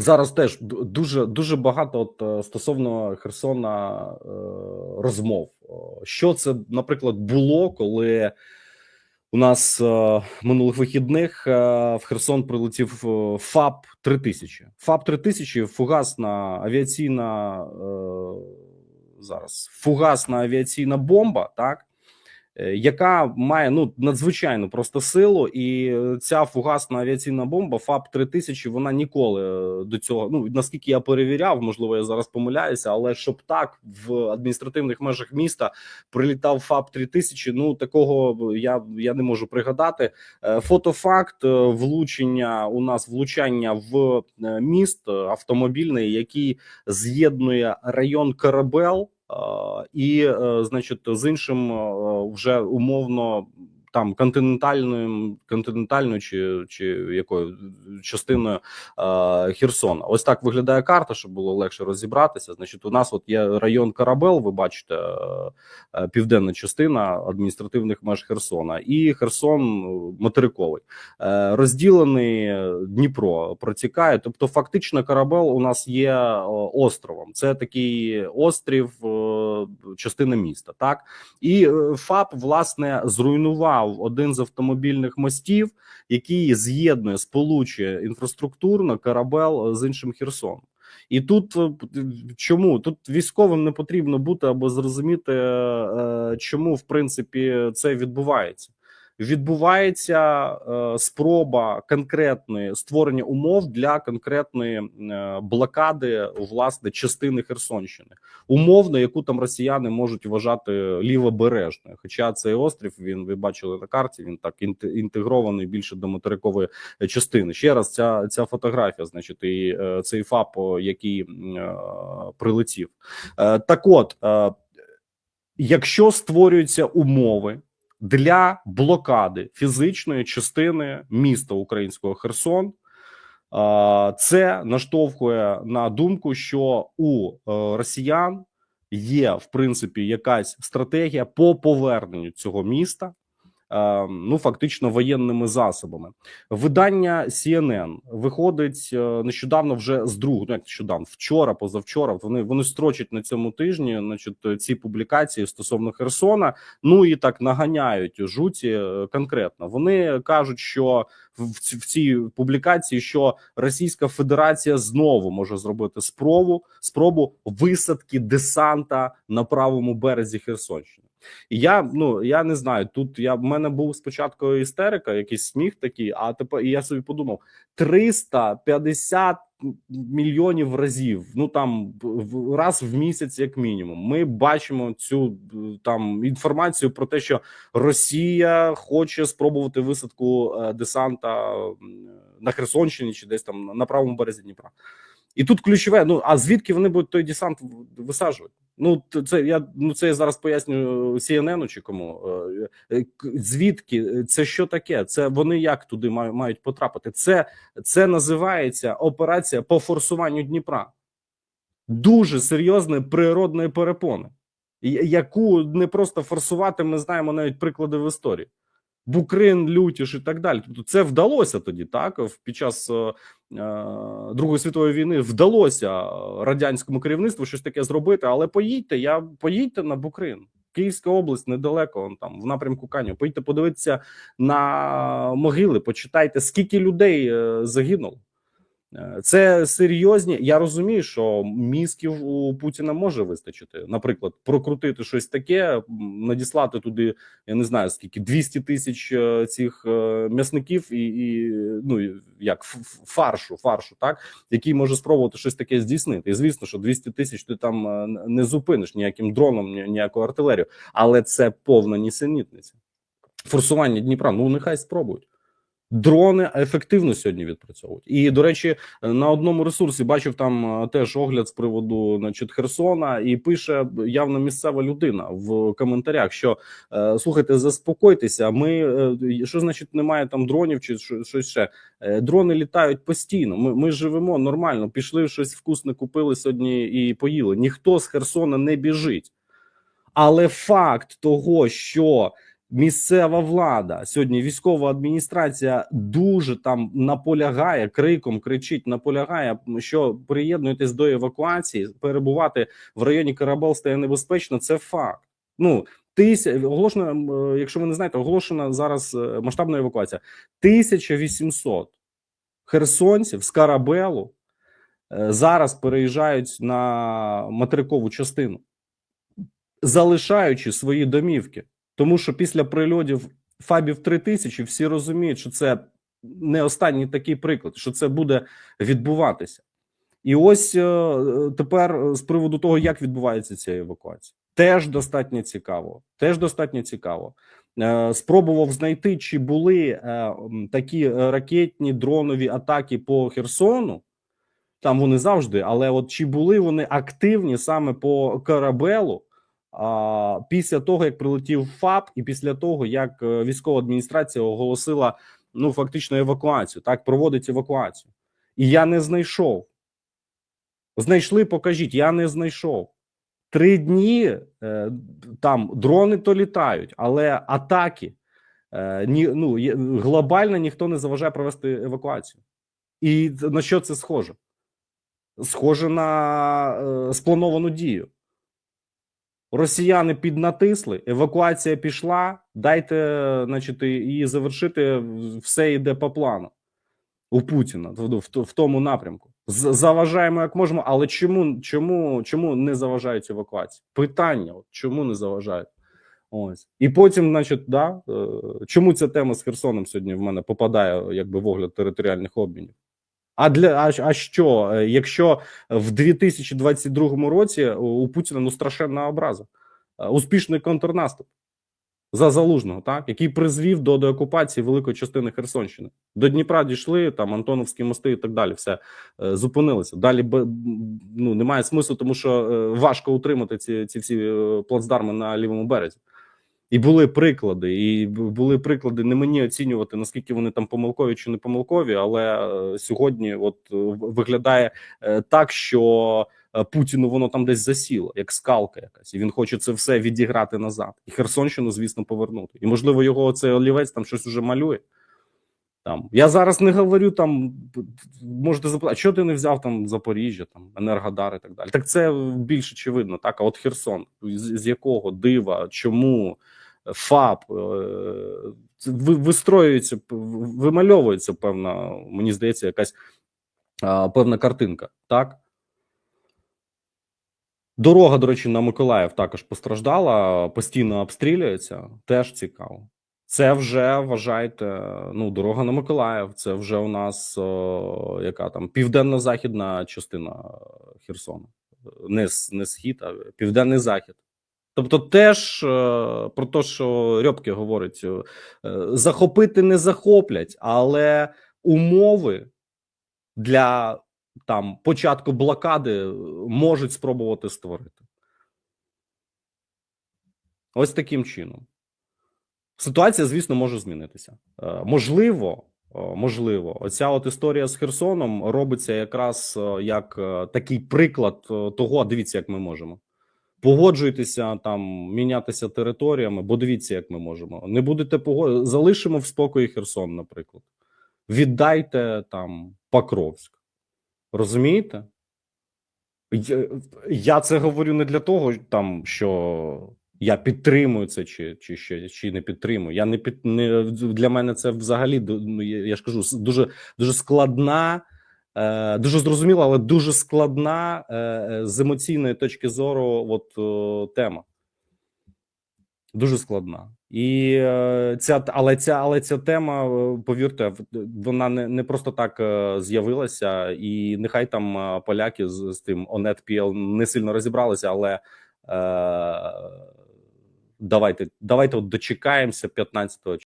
Зараз теж дуже дуже багато от е, стосовно Херсона е, розмов. Що це, наприклад, було, коли у нас е, минулих вихідних в Херсон прилетів ФАП 3000 ФАП 3000 фугасна авіаційна зараз фугасна авіаційна бомба, так яка має ну надзвичайну просто силу, і е, ця фугасна авіаційна бомба ФАП 3000 вона ніколи е, до цього. Ну наскільки я перевіряв, можливо, я зараз помиляюся, але щоб так в адміністративних межах міста прилітав ФАП 3000 Ну такого я, я не можу пригадати. Е, Фотофакт е, влучення у нас влучання в е, міст е, автомобільний, який з'єднує район Карабел. Е, І, е, значить, з іншим е, вже умовно там континентальною, континентальною чи, чи якою частиною е, Херсона. Ось так виглядає карта, щоб було легше розібратися. Значить, у нас от є район Карабел. Ви бачите, е, е, південна частина адміністративних меж Херсона, і Херсон е, материковий Е, розділений е, Дніпро протікає. Тобто, фактично, Карабел у нас є островом. Це такий острів, е, частина міста. Так і ФАП власне зруйнував один з автомобільних мостів, який з'єднує сполучує інфраструктурно корабел з іншим Херсоном. І тут е, чому тут військовим не потрібно бути або зрозуміти, е, чому в принципі це відбувається. Відбувається е, спроба конкретної створення умов для конкретної е, блокади власне частини Херсонщини, умовно, яку там росіяни можуть вважати лівобережною. Хоча цей острів він ви бачили на карті. Він так інте- інтегрований більше до материкової частини. Ще раз, ця ця фотографія, значить, і е, цей ФАП, який прилетів. Так, от, якщо створюються умови для блокади фізичної частини міста українського Херсон. Це наштовхує на думку, що у е, росіян є в принципі якась стратегія по поверненню цього міста. Е, Ну, фактично воєнними засобами. Видання CNN виходить е, нещодавно вже з другого, ну як нещодавно, вчора, позавчора. Вони вони строчать на цьому тижні, значить, ці публікації стосовно Херсона. Ну і так наганяють жуті е, конкретно. Вони кажуть, що в цій публікації, що Російська Федерація знову може зробити спробу спробу висадки десанта на правому березі Херсонщини. І я ну я не знаю. Тут я в мене був спочатку істерика, якийсь сміх такий. А тепер і я собі подумав: 350 мільйонів разів. Ну там раз в місяць, як мінімум. Ми бачимо цю там інформацію про те, що Росія хоче спробувати висадку е, десанта на Херсонщині чи десь там на правому березі Дніпра. І тут ключове: ну а звідки вони будуть той десант висаджувати? Ну це я ну це я зараз поясню CNN чи кому. Е, е, Звідки це що таке? Це вони як туди мають, потрапити? Це, це називається операція по форсуванню Дніпра. Дуже серйозної природної перепони, яку не просто форсувати. Ми знаємо навіть приклади в історії. Букрин, Лютіш і так далі. Тобто це вдалося тоді, так під час е, е, Другої світової війни вдалося е, радянському керівництву щось таке зробити. Але поїдьте, я поїдьте на Букрин. Київська область недалеко, он там в напрямку Каню. Поїдьте подивитися на могили, почитайте, скільки людей е, загинуло. Е, Це серйозні. Я розумію, що мізків у Путіна може вистачити. Наприклад, прокрутити щось таке, надіслати туди, я не знаю скільки 200 тисяч е, цих е, м'ясників і, і ну як фаршу, фаршу, так який може спробувати щось таке здійснити. І звісно, що 200 тисяч ти там не зупиниш ніяким дроном, ні- ніяку артилерію, але це повна нісенітниця. Форсування Дніпра. Ну нехай спробують. Дрони ефективно сьогодні відпрацьовують. І до речі, на одному ресурсі бачив там е, теж огляд з приводу значить, Херсона, і пише явно місцева людина в коментарях, що е, слухайте, заспокойтеся. Ми е, що значить немає там дронів чи що- щось ще. Дрони літають постійно. Ми, ми живемо нормально. Пішли щось вкусне, купили сьогодні і поїли. Ніхто з Херсона не біжить. Але факт того, що місцева влада сьогодні військова адміністрація дуже там наполягає, криком кричить, наполягає, що приєднуйтесь до евакуації, перебувати в районі Карабал стає небезпечно. Це факт. Ну тися оголошена, е, якщо ви не знаєте, оголошена зараз е, масштабна евакуація. 1800 херсонців з Карабелу е, зараз переїжджають на материкову частину, залишаючи свої домівки. Тому що після прильотів ФАБів 3000 всі розуміють, що це не останній такий приклад, що це буде відбуватися. І ось е, тепер з приводу того, як відбувається ця евакуація, теж достатньо цікаво. Теж достатньо цікаво. Е, Спробував знайти, чи були е, такі ракетні дронові атаки по Херсону. Там вони завжди, але от чи були вони активні саме по корабелу? Після того, як прилетів ФАП, і після того, як е, військова адміністрація оголосила ну фактично евакуацію, так проводить евакуацію, і я не знайшов. Знайшли, покажіть. Я не знайшов. Три дні е, там дрони то літають, але атаки е, ні, ну, глобально ніхто не заважає провести евакуацію. І на що це схоже? Схоже на сплановану дію. Росіяни піднатисли, евакуація пішла. Дайте, значить, її завершити. Все йде по плану у Путіна в, в, тому напрямку. Заважаємо як можемо, але чому, чому, чому не заважають евакуації? Питання: от, чому не заважають? Ось і потім, значить, да, е, чому ця тема з Херсоном сьогодні в мене попадає якби в огляд територіальних обмінів? А для а, а що, е, якщо в 2022 році у Путіна ну страшенна образа, Е, успішний контрнаступ за залужного, так який призвів до деокупації великої частини Херсонщини. До Дніпра дійшли там Антоновські мости і так далі. Все е, зупинилося. Далі б- ну немає смислу, тому що важко утримати ці, ці всі плацдарми на лівому березі. І були приклади, і були приклади. Не мені оцінювати наскільки вони там помилкові чи не помилкові, але е, сьогодні, от е, виглядає е, так, що Путіну воно там десь засіло, як скалка якась, і він хоче це все відіграти назад. І Херсонщину, звісно, повернути. І можливо, його оцей олівець там щось уже малює. Там я зараз не говорю там, можете запитати, чого ти не взяв там Запоріжжя, там Енергодар і так далі. Так це більш очевидно, так. А от Херсон, з, з якого дива, чому ФАП е, вистроюється, вимальовується певна, мені здається, якась певна картинка, так. Дорога, до речі, на Миколаїв також постраждала, постійно обстрілюється. Теж цікаво. Це вже вважайте, ну, дорога на Миколаїв. Це вже у нас о, яка там південно-західна частина Херсона. Не, не схід, а південний захід. Тобто, теж е, про те, що Рьобке говорить: е, захопити не захоплять, але умови для там початку блокади е, можуть спробувати створити. Ось таким чином. Ситуація, звісно, може змінитися. Можливо, можливо, оця от історія з Херсоном робиться якраз як такий приклад того, дивіться, як ми можемо. Погоджуйтеся там, мінятися територіями, бо дивіться, як ми можемо. Не будете погоджувати, залишимо в спокої Херсон, наприклад. Віддайте там Покровськ. Розумієте? Я, це говорю не для того, там що я підтримую це, чи, чи, ще, чи не підтримую. Я не під не для мене це взагалі ну, я, ж кажу, дуже дуже складна, дуже зрозуміла, але дуже складна е, е, з емоційної точки зору. От е, тема. Дуже складна. І е, ця але ця, але ця тема, е, повірте, вона не, не просто так е, з'явилася, і нехай там е, поляки з, з тим ОНЕТ.ПЛ не сильно розібралися, але е, давайте, давайте от дочекаємося 15